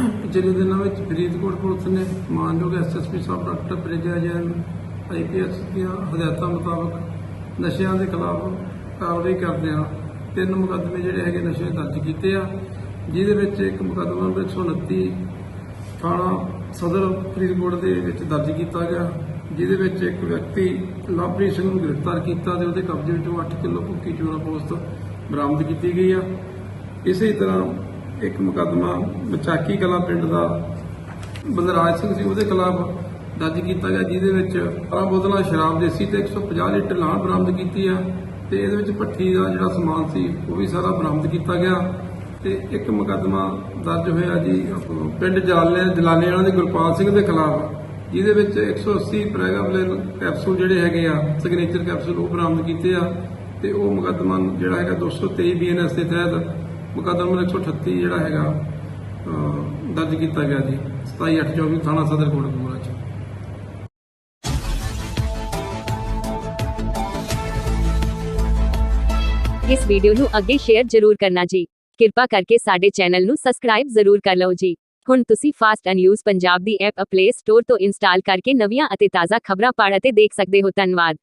ਪਿਛਲੇ ਦਿਨਾਂ ਵਿੱਚ ਫਰੀਦਕੋਟ ਪੁਲਿਸ ਨੇ ਮਾਨਯੋਗ ਐਸਐਸਪੀ ਸਾਹਿਬ ਡਾਕਟਰ ਪ੍ਰੇਜਾ ਜੈਨ ਆਈਪੀਐਸ ਦੀਆਂ ਹਦਾਇਤਾਂ ਮੁਤਾਬਕ ਨਸ਼ਿਆਂ ਦੇ ਖਿਲਾਫ ਕਾਰਵਾਈ ਕਰਦਿਆਂ ਤਿੰਨ ਮੁਕੱਦਮੇ ਜਿਹੜੇ ਹੈਗੇ ਨਸ਼ੇ ਦਰਜ ਕੀਤੇ ਆ, ਜਿਹਦੇ ਵਿੱਚ ਇੱਕ ਮੁਕੱਦਮਾ ਨੰਬਰ 129 ਥਾਣਾ ਸਦਰ ਫਰੀਦਕੋਟ ਦੇ ਵਿੱਚ ਦਰਜ ਕੀਤਾ ਗਿਆ, ਜਿਹਦੇ ਵਿੱਚ ਇੱਕ ਵਿਅਕਤੀ ਲਵਪ੍ਰੀਤ ਸਿੰਘ ਨੂੰ ਗ੍ਰਿਫਤਾਰ ਕੀਤਾ ਤੇ ਉਹਦੇ ਕਬਜ਼ੇ ਵਿੱਚੋਂ 8 ਕਿਲੋ ਭੁੱਕੀ ਚੋਰਾ ਪੋਸਤ ਬਰਾਮਦ ਕੀਤੀ ਗਈ ਆ। ਇਸੇ ਤਰ੍ਹਾਂ ਇੱਕ ਮੁਕੱਦਮਾ। ਮਚਾਕੀ ਕਲਾ ਪਿੰਡ ਦਾ? ਬਲਰਾਜ ਸਿੰਘ ਸੀ ਉਹਦੇ ਖਿਲਾਫ ਦਰਜ ਕੀਤਾ ਗਿਆ, ਜਿਹਦੇ ਵਿੱਚ 12 ਬੋਤਲਾਂ ਸ਼ਰਾਬ, ਦੇਸੀ ਤੇ 150 ਲੀਟਰ ਲਾਣ ਬਰਾਮਦ ਕੀਤੀ ਆ ਤੇ ਇਹਦੇ ਵਿੱਚ ਭੱਠੀ ਦਾ ਜਿਹੜਾ ਸਮਾਨ ਸੀ, ਉਹ ਵੀ ਸਾਰਾ ਬਰਾਮਦ ਕੀਤਾ ਗਿਆ ਤੇ ਇੱਕ ਮੁਕੱਦਮਾ ਦਰਜ ਹੋਇਆ ਜੀ ਪਿੰਡ ਜਾਲੇ ਜਲਾਲੇ ਵਾਲਾ ਦੇ ਗੁਰਪਾਲ ਸਿੰਘ ਦੇ ਖਿਲਾਫ, ਜਿਹਦੇ ਵਿੱਚ 180 ਪ੍ਰੈਗਾਬਲਿਨ ਕੈਪਸੂਲ ਜਿਹੜੇ ਹੈਗੇ ਆ ਸਿਗਨੇਚਰ ਕੈਪਸੂਲ ਉਹ ਬਰਾਮਦ ਕੀਤੇ ਆ ਤੇ ਉਹ ਮੁਕੱਦਮਾ ਜਿਹੜਾ ਹੈਗਾ 223 ਬੀਐਨਐਸ ਦੇ ਤਹਿਤ ਮੁਕੱਦਮਾ ਨੰਬਰ 138 ਜਿਹੜਾ ਹੈਗਾ ਅਹ, ਦਰਜ ਕੀਤਾ ਗਿਆ ਜੀ 27824 ਥਾਣਾ ਸਦਰ ਕੋਟਕਪੂਰਾ ਚ ਇਸ ਵੀਡੀਓ ਨੂੰ ਅੱਗੇ ਸ਼ੇਅਰ ਜ਼ਰੂਰ ਕਰਨਾ ਜੀ ਕਿਰਪਾ ਕਰਕੇ ਸਾਡੇ ਚੈਨਲ ਨੂੰ ਸਬਸਕ੍ਰਾਈਬ ਜ਼ਰੂਰ ਕਰ ਲਓ ਜੀ ਹੁਣ ਤੁਸੀਂ fast and news Punjab the app play store ਤੋਂ ਇੰਸਟਾਲ ਕਰਕੇ ਨਵੀਆਂ ਅਤੇ ਤਾਜ਼ਾ ਖਬਰਾਂ ਪੜ੍ਹ ਅਤੇ ਦੇਖ ਸਕਦੇ ਹੋ ਧੰਨਵਾਦ